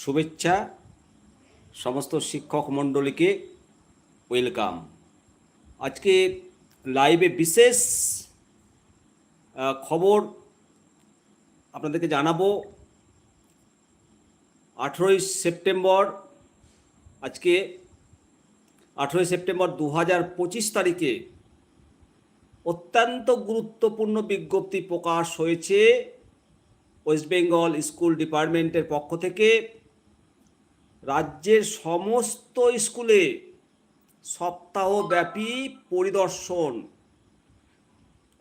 শুভেচ্ছা, সমস্ত শিক্ষক মণ্ডলীকে ওয়েলকাম। আজকে লাইভে বিশেষ খবর আপনাদেরকে জানাব। আঠেরোই সেপ্টেম্বর, আজকে আঠেরোই সেপ্টেম্বর দু হাজার পঁচিশ তারিখে অত্যন্ত গুরুত্বপূর্ণ বিজ্ঞপ্তি প্রকাশ হয়েছে। ওয়েস্ট বেঙ্গল স্কুল ডিপার্টমেন্টের পক্ষ থেকে রাজ্যের সমস্ত স্কুলে সপ্তাহব্যাপী পরিদর্শন।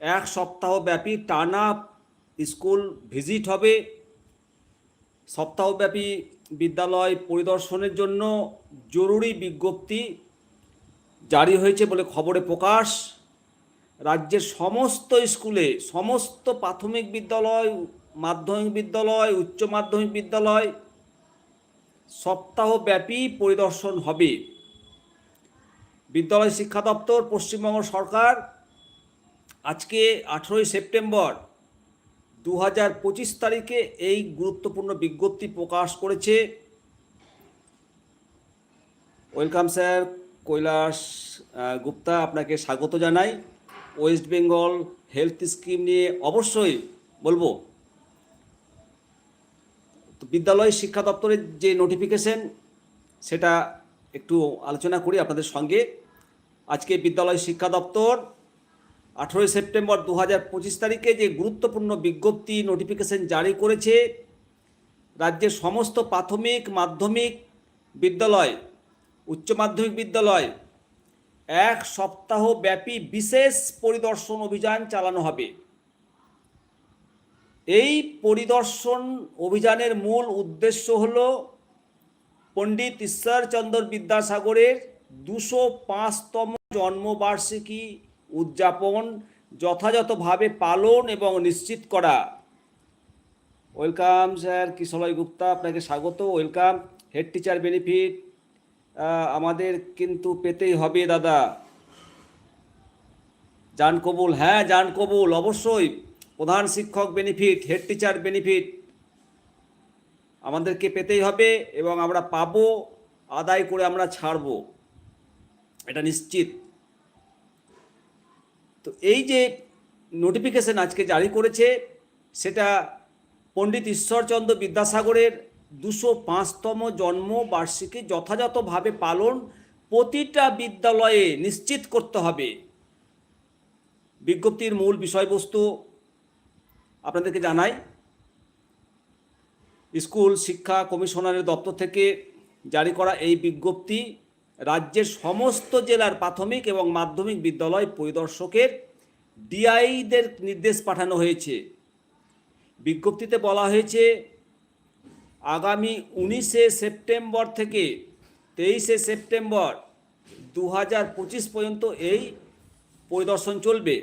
এক সপ্তাহব্যাপী টানা স্কুল ভিজিট হবে। সপ্তাহব্যাপী বিদ্যালয় পরিদর্শনের জন্য জরুরি বিজ্ঞপ্তি জারি হয়েছে বলে খবরে প্রকাশ। রাজ্যের সমস্ত স্কুলে সমস্ত প্রাথমিক বিদ্যালয়, মাধ্যমিক বিদ্যালয়, উচ্চ মাধ্যমিক বিদ্যালয় সপ্তাহব্যাপী পরিদর্শন হবে। বিদ্যালয় শিক্ষা দপ্তর, পশ্চিমবঙ্গ সরকার, আজকে আঠেরোই সেপ্টেম্বর দু হাজার পঁচিশ তারিখে এই গুরুত্বপূর্ণ বিজ্ঞপ্তি প্রকাশ করেছে। ওয়েলকাম স্যার, কৈলাস গুপ্তা, আপনাকে স্বাগত জানাই। ওয়েস্ট বেঙ্গল হেলথ স্কিম নিয়ে অবশ্যই বলব তো বিদ্যালয় শিক্ষা দপ্তরের যে নোটিফিকেশন সেটা একটু আলোচনা করি আপনাদের সঙ্গে। আজকে বিদ্যালয় শিক্ষা দপ্তর আঠেরোই সেপ্টেম্বর দু হাজার পঁচিশ তারিখে যে গুরুত্বপূর্ণ বিজ্ঞপ্তি নোটিফিকেশন জারি করেছে, রাজ্যের সমস্ত প্রাথমিক, মাধ্যমিক বিদ্যালয়, উচ্চ মাধ্যমিক বিদ্যালয়, এক সপ্তাহ ব্যাপী বিশেষ পরিদর্শন অভিযান চালানো হবে। এই পরিদর্শন অভিযানের মূল উদ্দেশ্য হল পণ্ডিত ঈশ্বরচন্দ্র বিদ্যাসাগরের দুশো পাঁচতম জন্মবার্ষিকী উদযাপন যথাযথভাবে পালন এবং নিশ্চিত করা। ওয়েলকাম স্যার কিশলয় গুপ্তা, আপনাকে স্বাগত। ওয়েলকাম, হেড টিচার বেনিফিট আমাদের কিন্তু পেতেই হবে দাদা। জান কবুল হ্যাঁ জান কবুল অবশ্যই। প্রধান শিক্ষক বেনিফিট হেড টিচার বেনিফিট আমাদেরকে পেতেই হবে এবং আমরা পাবো, আদায় করে আমরা ছাড়বো। এটা নিশ্চিত। তো এই যে নোটিফিকেশন আজকে জারি করেছে, সেটা পণ্ডিত ঈশ্বরচন্দ্র বিদ্যাসাগরের দুশো পাঁচতম জন্মবার্ষিকী যথাযথভাবে পালন প্রতিটা বিদ্যালয়ে নিশ্চিত করতে হবে। বিজ্ঞপ্তির মূল বিষয়বস্তু আপনাদেরকে জানাই, স্কুল, শিক্ষা কমিশনারের দপ্তর থেকে জারি করা এই বিজ্ঞপ্তি রাজ্যের সমস্ত জেলার প্রাথমিক এবং মাধ্যমিক বিদ্যালয় পরিদর্শকের ডিআইদের নির্দেশ পাঠানো হয়েছে। বিজ্ঞপ্তিতে বলা হয়েছে, আগামী উনিশে সেপ্টেম্বর থেকে তেইশে সেপ্টেম্বর দু হাজার পঁচিশ পর্যন্ত এই পরিদর্শন চলবে।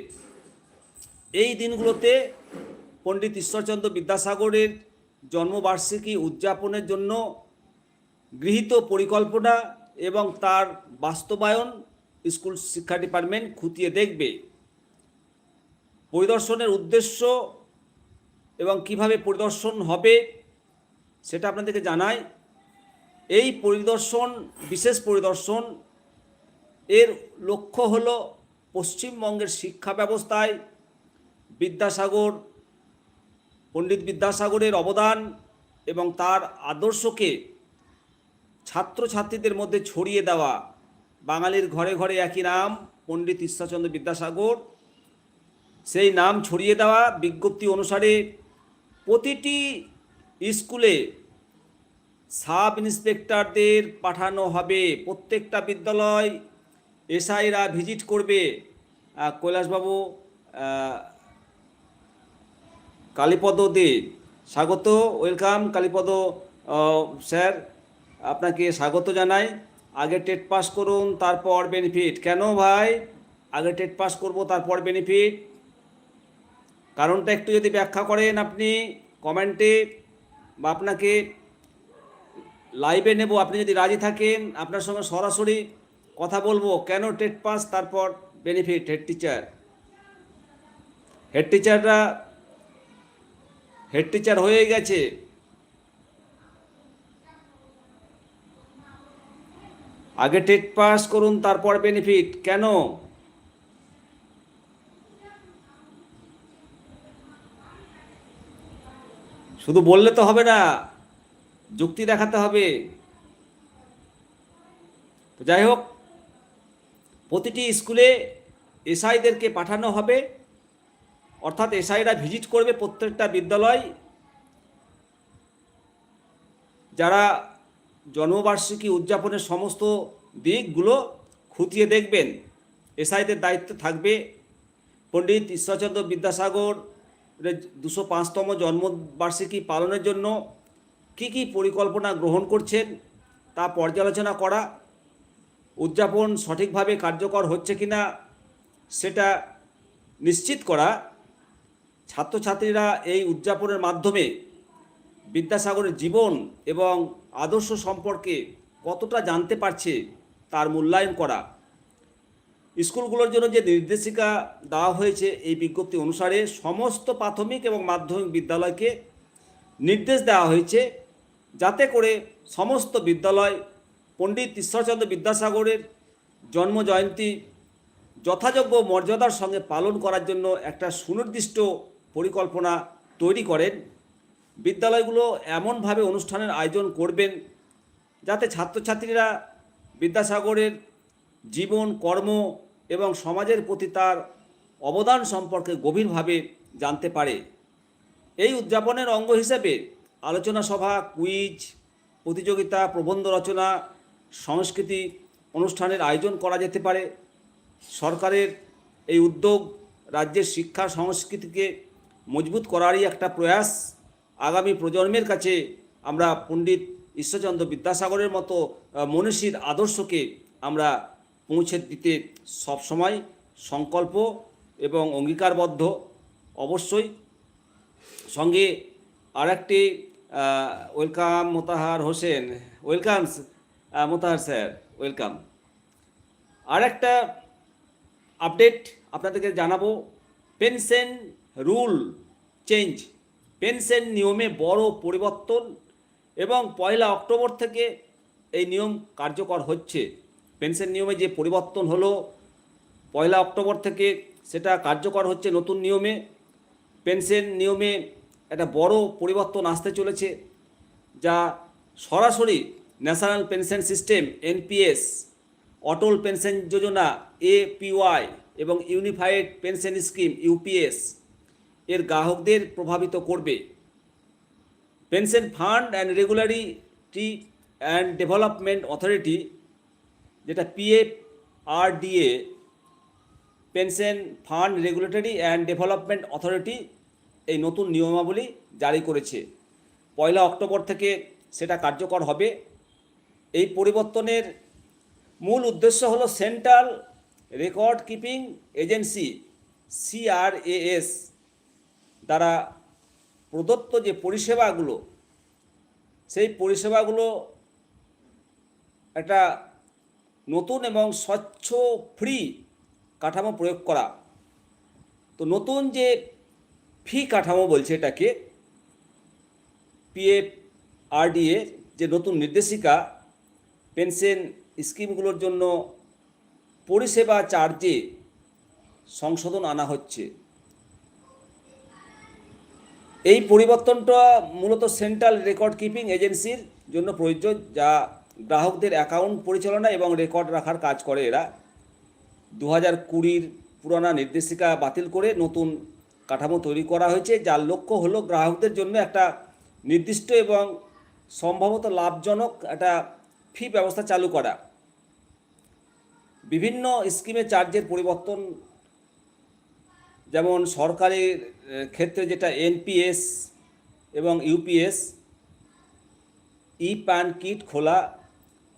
এই দিনগুলোতে পণ্ডিত ঈশ্বরচন্দ্র বিদ্যাসাগরের জন্মবার্ষিকী উদযাপনের জন্য গৃহীত পরিকল্পনা এবং তার বাস্তবায়ন স্কুল শিক্ষা ডিপার্টমেন্ট খুঁটিয়ে দেখবে। পরিদর্শনের উদ্দেশ্য এবং কীভাবে পরিদর্শন হবে সেটা আপনাদেরকে জানাই। এই পরিদর্শন, বিশেষ পরিদর্শন, এর লক্ষ্য হল পশ্চিমবঙ্গের শিক্ষা ব্যবস্থায় বিদ্যাসাগর পণ্ডিত বিদ্যাসাগরের অবদান এবং তার আদর্শকে ছাত্রছাত্রীদের মধ্যে ছড়িয়ে দেওয়া বাঙালির ঘরে ঘরে একই নাম, পণ্ডিত ঈশ্বরচন্দ্র বিদ্যাসাগর। সেই নাম ছড়িয়ে দেওয়া বিজ্ঞপ্তি অনুসারে প্রতিটি স্কুলে সাব ইন্সপেক্টরদের পাঠানো হবে। প্রত্যেকটা বিদ্যালয় এসআইরা ভিজিট করবে। কৈলাসবাবু কালীপদ দে। স্বাগত, ওয়েলকাম কালীপদ স্যার। আপনাকে স্বাগত জানাই। আগে টেট পাস করুন, তারপর বেনিফিট। কেন ভাই? আগে টেট পাস করব, তারপর বেনিফিট। কারণটা একটু যদি ব্যাখ্যা করেন আপনি কমেন্টে, বা আপনাকে লাইভে নেব, আপনি যদি রাজি থাকেন, আপনার সঙ্গে সরাসরি কথা বলব, কেন টেট পাস, তারপর বেনিফিট, হেড টিচার। হেড টিচাররা হেড টিচার হয়ে গেছে। আগে টেট পাস করুন, তারপর বেনিফিট কেন? শুধু বললে তো হবে না, যুক্তি দেখাতে হবে। যাই হোক, প্রতিটি স্কুলে এসআইদেরকে পাঠানো হবে। অর্থাৎ এসআইরা ভিজিট করবে প্রত্যেকটা বিদ্যালয়। যারা জন্মবার্ষিকী উদযাপনের সমস্ত দিকগুলো খুঁটিয়ে দেখবেন, এসআইদের দায়িত্ব থাকবে। পণ্ডিত ঈশ্বরচন্দ্র বিদ্যাসাগর দুশো পাঁচতম জন্মবার্ষিকী পালনের জন্য কি কি পরিকল্পনা গ্রহণ করছেন তা পর্যালোচনা করা, উদযাপন সঠিকভাবে কার্যকর হচ্ছে কিনা সেটা নিশ্চিত করা ছাত্রছাত্রীরা এই উদযাপনের মাধ্যমে বিদ্যাসাগরের জীবন এবং আদর্শ সম্পর্কে কতটা জানতে পারছে তার মূল্যায়ন করা। স্কুলগুলোর জন্য যে নির্দেশিকা দেওয়া হয়েছে এই বিজ্ঞপ্তি অনুসারে সমস্ত প্রাথমিক এবং মাধ্যমিক বিদ্যালয়কে নির্দেশ দেওয়া হয়েছে যাতে করে সমস্ত বিদ্যালয়, পণ্ডিত ঈশ্বরচন্দ্র বিদ্যাসাগরের জন্ম জয়ন্তী যথাযোগ্য মর্যাদার সঙ্গে পালন করার জন্য একটা সুনির্দিষ্ট পরিকল্পনা তৈরি করেন। বিদ্যালয়গুলো এমনভাবে অনুষ্ঠানের আয়োজন করবেন যাতে ছাত্রছাত্রীরা বিদ্যাসাগরের জীবন, কর্ম এবং সমাজের প্রতি তার অবদান সম্পর্কে গভীরভাবে জানতে পারে। এই উদযাপনের অঙ্গ হিসেবে আলোচনা সভা, কুইজ, প্রতিযোগিতা, প্রবন্ধ রচনা, সংস্কৃতি অনুষ্ঠানের আয়োজন করা যেতে পারে। সরকারের এই উদ্যোগ রাজ্যের শিক্ষা, সংস্কৃতিকে মজবুত করারই একটা প্রয়াস আগামী প্রজন্মের কাছে আমরা পণ্ডিত ঈশ্বরচন্দ্র বিদ্যাসাগরের মতো মনীষীর আদর্শকে আমরা পৌঁছে দিতে সবসময় সংকল্প এবং অঙ্গীকারবদ্ধ। অবশ্যই সঙ্গে আর একটি welcome Motahar Hossain, welcome Motahar sir, welcome. আর একটা আপডেট আপনাদেরকে জানাব পেনশন রুল চেঞ্জ। পেনশন নিয়মে বড় পরিবর্তন এবং পয়লা অক্টোবর থেকে এই নিয়ম কার্যকর হচ্ছে। পেনশন নিয়মে যে পরিবর্তন হলো, পয়লা অক্টোবর থেকে সেটা কার্যকর হচ্ছে নতুন নিয়মে। পেনশন নিয়মে একটা বড় পরিবর্তন আসতে চলেছে, যা সরাসরি national pension system, NPS, Atal pension Yojana APY এবং ইউনিফাইড পেনশন স্কিম ইউপিএস এর গ্রাহকদের প্রভাবিত করবে। Pension fund and regularity and development authority, যেটা PF RDA pension fund regulatory and development authority, এই নতুন নিয়মাবলী জারি করেছে। পয়লা অক্টোবর থেকে সেটা কার্যকর হবে। এই পরিবর্তনের মূল উদ্দেশ্য হলো central record keeping agency CRAS দ্বারা প্রদত্ত যে পরিষেবাগুলো, সেই পরিষেবাগুলো একটা নতুন এবং স্বচ্ছ ফ্রি কাঠামো প্রয়োগ করা। তো নতুন যে ফি কাঠামো বলছে এটাকে পিএফ আরডিএ যে নতুন নির্দেশিকা, পেনশন স্কিমগুলোর জন্য পরিষেবা চার্জে সংশোধন আনা হচ্ছে। এই পরিবর্তনটা মূলত সেন্ট্রাল রেকর্ড কিপিং এজেন্সির জন্য প্রযোজ্য, যা গ্রাহকদের অ্যাকাউন্ট পরিচালনা এবং রেকর্ড রাখার কাজ করে। এরা দু হাজার কুড়ির পুরানা নির্দেশিকা বাতিল করে নতুন কাঠামো তৈরি করা হয়েছে, যার লক্ষ্য হলো গ্রাহকদের জন্য একটা নির্দিষ্ট এবং সম্ভবত লাভজনক একটা ফি ব্যবস্থা চালু করা। বিভিন্ন স্কিমে চার্জের পরিবর্তন যেমন সরকারের ক্ষেত্রে যেটা এনপিএস এবং ইউপিএস ই প্যান কিট খোলা,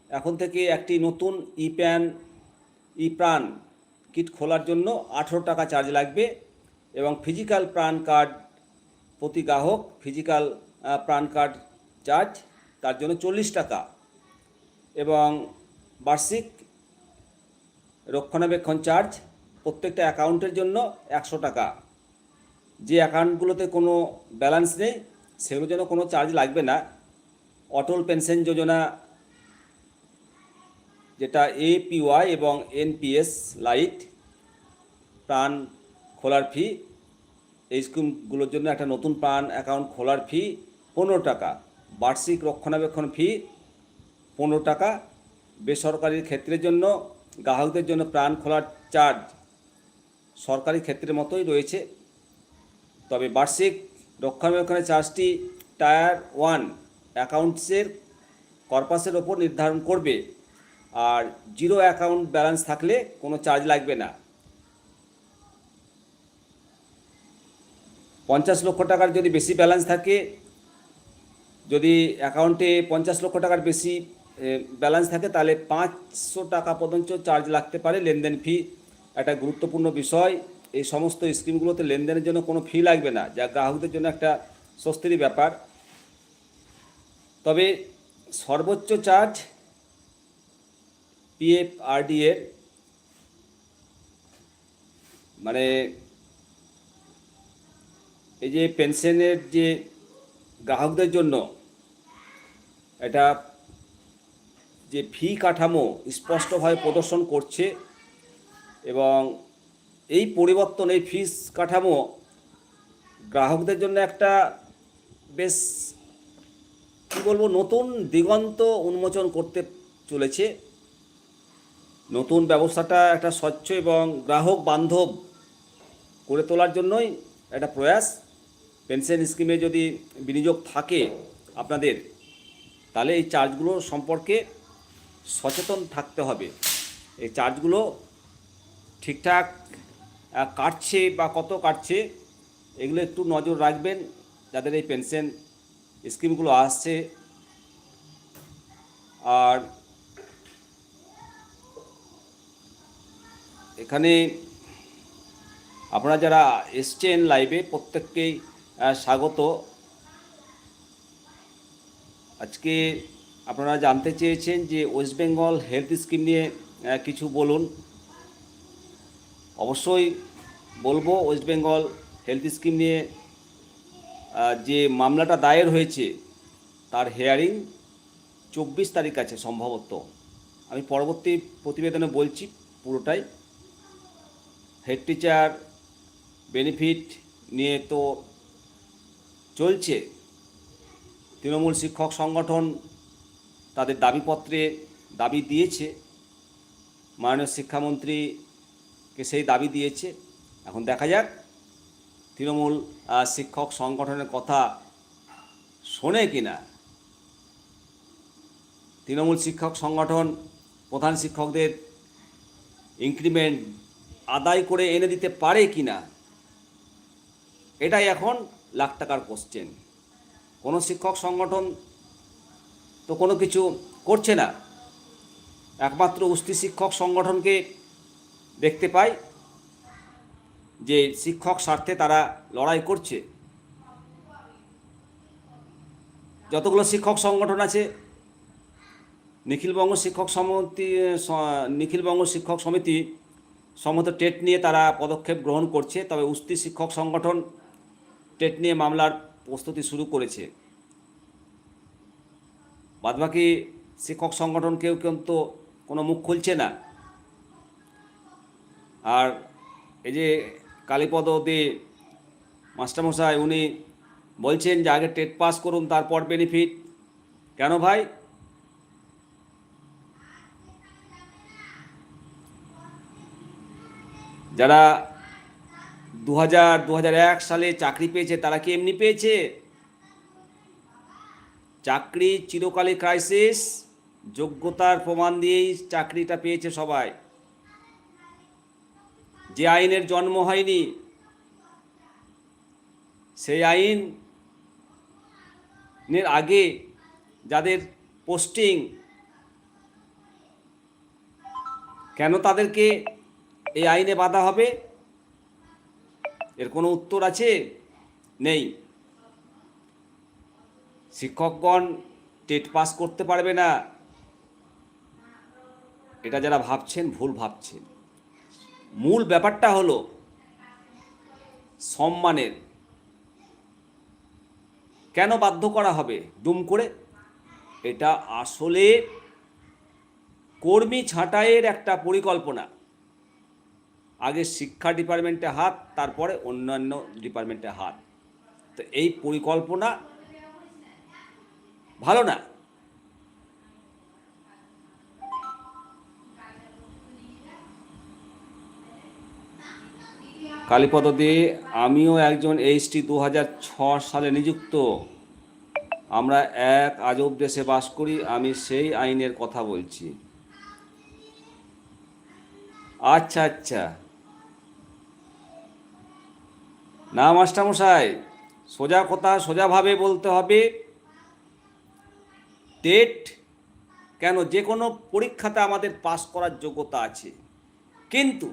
এখন থেকে একটি নতুন ই প্যান ই প্রাণ কিট খোলার জন্য আঠেরো টাকা চার্জ লাগবে এবং ফিজিক্যাল প্রাণ কার্ড প্রতি গ্রাহক ফিজিক্যাল প্রাণ কার্ড চার্জ তার জন্য চল্লিশ টাকা এবং বার্ষিক রক্ষণাবেক্ষণ চার্জ প্রত্যেকটা অ্যাকাউন্টের জন্য একশো টাকা। যে অ্যাকাউন্টগুলোতে কোনো ব্যালেন্স নেই, সেগুলো যেন কোনো চার্জ লাগবে না। অটল পেনশন যোজনা, যেটা এপিওয়াই এবং এনপিএস লাইট, প্রাণ খোলার ফি, এই স্কিমগুলোর জন্য একটা নতুন প্রাণ অ্যাকাউন্ট খোলার ফি পনেরো টাকা। বার্ষিক রক্ষণাবেক্ষণ ফি পনেরো টাকা। বেসরকারি ক্ষেত্রের জন্য, গ্রাহকদের জন্য প্রাণ খোলার চার্জ সরকারি ক্ষেত্রের মতোই রয়েছে। তবে বার্ষিক রক্ষণাবেক্ষণের চার্জটি টায়ার ওয়ান অ্যাকাউন্টসের কর্পাসের ওপর নির্ধারণ করবে আর জিরো অ্যাকাউন্ট ব্যালেন্স থাকলে কোনো চার্জ লাগবে না। পঞ্চাশ লক্ষ টাকার যদি বেশি ব্যালেন্স থাকে, যদি অ্যাকাউন্টে পঞ্চাশ লক্ষ টাকার বেশি ব্যালেন্স থাকে, তাহলে পাঁচশো টাকা পর্যন্ত চার্জ লাগতে পারে লেনদেন ফি। একটা গুরুত্বপূর্ণ বিষয়, এই সমস্ত স্কিমগুলোতে লেনদেনের জন্য কোনো ফি লাগবে না, যা গ্রাহকদের জন্য একটা স্বস্তির ব্যাপার। তবে সর্বোচ্চ চার্জ পিএফ আরডি এর মানে এই যে পেনশনের যে গ্রাহকদের জন্য এটা যে ফি কাঠামো স্পষ্টভাবে প্রদর্শন করছে এবং এই পরিবর্তন, এই ফিস কাঠামো গ্রাহকদের জন্য একটা বেশ, কী বলব, নতুন দিগন্ত উন্মোচন করতে চলেছে। নতুন ব্যবস্থাটা একটা স্বচ্ছ এবং গ্রাহক বান্ধব করে তোলার জন্যই একটা প্রয়াস। পেনশন স্কিমে যদি বিনিয়োগ থাকে আপনাদের, তাহলে এই চার্জগুলো সম্পর্কে সচেতন থাকতে হবে। এই চার্জগুলো ঠিকঠাক কাটছে বা কত কাটছে, এগুলো একটু নজর রাখবেন যাদের এই পেনশন স্কিমগুলো আসছে। আর এখানে আপনারা যারা এসছেন লাইভে, প্রত্যেককেই স্বাগত। আজকে আপনারা জানতে চেয়েছেন যে ওয়েস্ট বেঙ্গল হেলথ স্কিম নিয়ে কিছু বলুন। অবশ্যই বলব ওয়েস্ট বেঙ্গল হেলথ স্কিম নিয়ে যে মামলাটা দায়ের হয়েছে, তার হেয়ারিং চব্বিশ তারিখ আছে সম্ভবত। আমি পরবর্তী প্রতিবেদনে বলছি পুরোটাই। হেড টিচার বেনিফিট নিয়ে তো চলছে। তৃণমূল শিক্ষক সংগঠন তাদের দাবিপত্রে দাবি দিয়েছে। মাননীয় শিক্ষামন্ত্রীকে সেই দাবি দিয়েছে। এখন দেখা যাক। তৃণমূল শিক্ষক সংগঠনের কথা শোনে কি না তৃণমূল শিক্ষক সংগঠন প্রধান শিক্ষকদের ইনক্রিমেন্ট আদায় করে এনে দিতে পারে কি না এটাই এখন লাখ টাকার কোশ্চেন কোনো শিক্ষক সংগঠন তো কোনো কিছু করছে না। একমাত্র উস্তি শিক্ষক সংগঠনকে দেখতে পাই যে শিক্ষক স্বার্থে তারা লড়াই করছে। যতগুলো শিক্ষক সংগঠন আছে, নিখিলবঙ্গ শিক্ষক সমিতি নিখিলবঙ্গ শিক্ষক সমিতি সমত টেট নিয়ে তারা পদক্ষেপ গ্রহণ করছে, তবে উস্তি শিক্ষক সংগঠন টেট নিয়ে মামলার প্রস্তুতি শুরু করেছে। বাদবাকি শিক্ষক সংগঠন কেউ কিন্তু কোনো মুখ খুলছে না। আর এই যে কালীপদ দে মাস্টারমশাই, উনি বলছেন যে আগে টেট পাস করুন, তারপর বেনিফিট কেন ভাই? যারা দু হাজার দু এক সালে চাকরি পেয়েছে, তারা কি এমনি পেয়েছে? চাকরি চিরকালে ক্রাইসিস যোগ্যতার প্রমাণ দিয়েই চাকরিটা পেয়েছে সবাই। যে আইনের জন্ম হয়নি, সেই আইন এর আগে যাদের পোস্টিং, কেন তাদেরকে এই আইনে বাধা হবে? এর কোনো উত্তর আছে? নেই। শিক্ষকগণ টেট পাস করতে পারবে না। এটা যারা ভাবছেন, ভুল ভাবছেন। মূল ব্যাপারটা হলো সম্মানের। কেন বাধ্য করা হবে? দুম করে। এটা আসলে কর্মী ছাঁটাইয়ের একটা পরিকল্পনা। আগে শিক্ষা ডিপার্টমেন্টে হাত, তারপরে অন্যান্য ডিপার্টমেন্টে হাত। তো এই পরিকল্পনা ভালো না। কালীপদ দে, আমিও একজন এইচটি দু সালে নিযুক্ত। আমরা এক আজব দেশে বাস করি, আমি সেই আইনের কথা বলছি। আচ্ছা আচ্ছা। না, মাস্টারমশাই, সোজা কথা সোজাভাবে বলতে হবে, টেট কেন? যে কোনো পরীক্ষাতে আমাদের পাস করার যোগ্যতা আছে। কিন্তু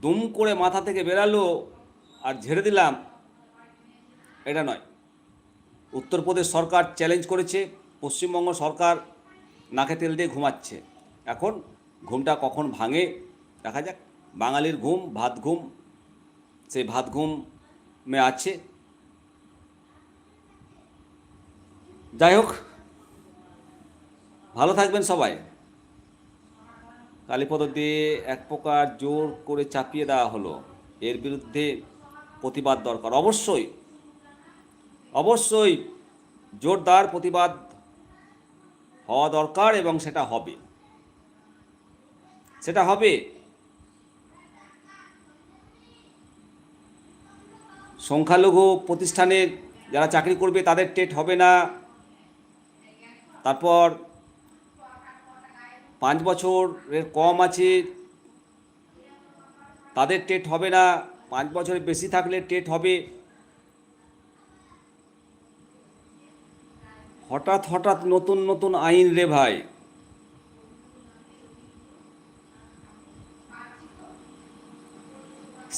দুম করে মাথা থেকে বেরালো আর ঝেড়ে দিলাম। এটা নয়। উত্তরপ্রদেশ সরকার চ্যালেঞ্জ করেছে, পশ্চিমবঙ্গ সরকার নাকে তেল দিয়ে ঘুমাচ্ছে। এখন ঘুমটা কখন ভাঙে? দেখা যাক। বাঙালির ঘুম, ভাত ঘুম, সেই ভাত ঘুমে আছে। যাই হোক, ভালো থাকবেন সবাই। কালীপদ দিয়ে এক প্রকার জোর করে চাপিয়ে দেওয়া হলো। এর বিরুদ্ধে প্রতিবাদ দরকার। অবশ্যই অবশ্যই জোরদার প্রতিবাদ হওয়া দরকার এবং সেটা হবে। সেটা হবে। সংখ্যালঘু প্রতিষ্ঠানে যারা চাকরি করবে তাদের টেট হবে না। তারপর পাঁচ বছরের কম আছে, তাদের টেট হবে না, পাঁচ বছরের বেশি থাকলে টেট হবে। হঠাৎ হঠাৎ নতুন নতুন আইন রে ভাই।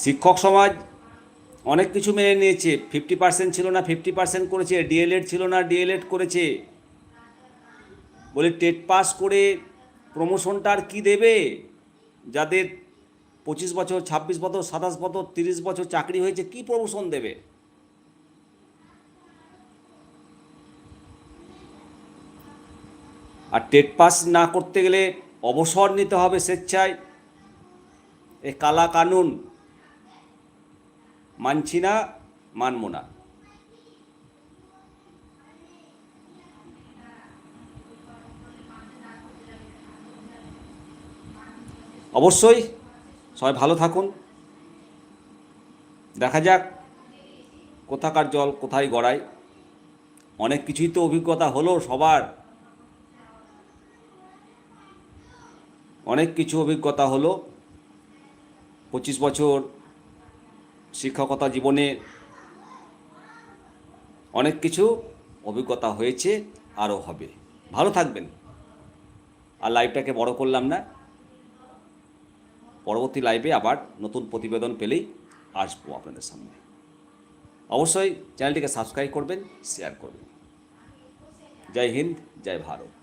শিক্ষক সমাজ অনেক কিছু মেনে নিয়েছে ফিফটি পার্সেন্ট ছিল না ফিফটি পার্সেন্ট করেছে ডিএলএড ছিল না ডিএলএড করেছে। বলে টেট পাস করে প্রমোশনটা আর কী দেবে? যাদের পঁচিশ বছর, ছাব্বিশ বছর, সাতাশ বছর, তিরিশ বছর চাকরি হয়েছে, কি প্রমোশন দেবে? আর টেট পাস না করতে গেলে অবসর নিতে হবে স্বেচ্ছায়। এ কালা কানুন মানছি না, মানব না। অবশ্যই সবাই ভালো থাকুন। দেখা যাক কোথাকার জল, কোথায় গড়ায় অনেক কিছুই তো অভিজ্ঞতা হলো সবার। অনেক কিছু অভিজ্ঞতা হলো। পঁচিশ বছর শিক্ষকতা জীবনে অনেক কিছু অভিজ্ঞতা হয়েছে, আরও হবে। ভালো থাকবেন। আর লাইভটাকে বড় করলাম না। পরবর্তী লাইভে আবার নতুন প্রতিবেদন পেলেই আসব আপনাদের সামনে। অবশ্যই চ্যানেলটিকে সাবস্ক্রাইব করবেন শেয়ার করবেন। জয় হিন্দ, জয় ভারত।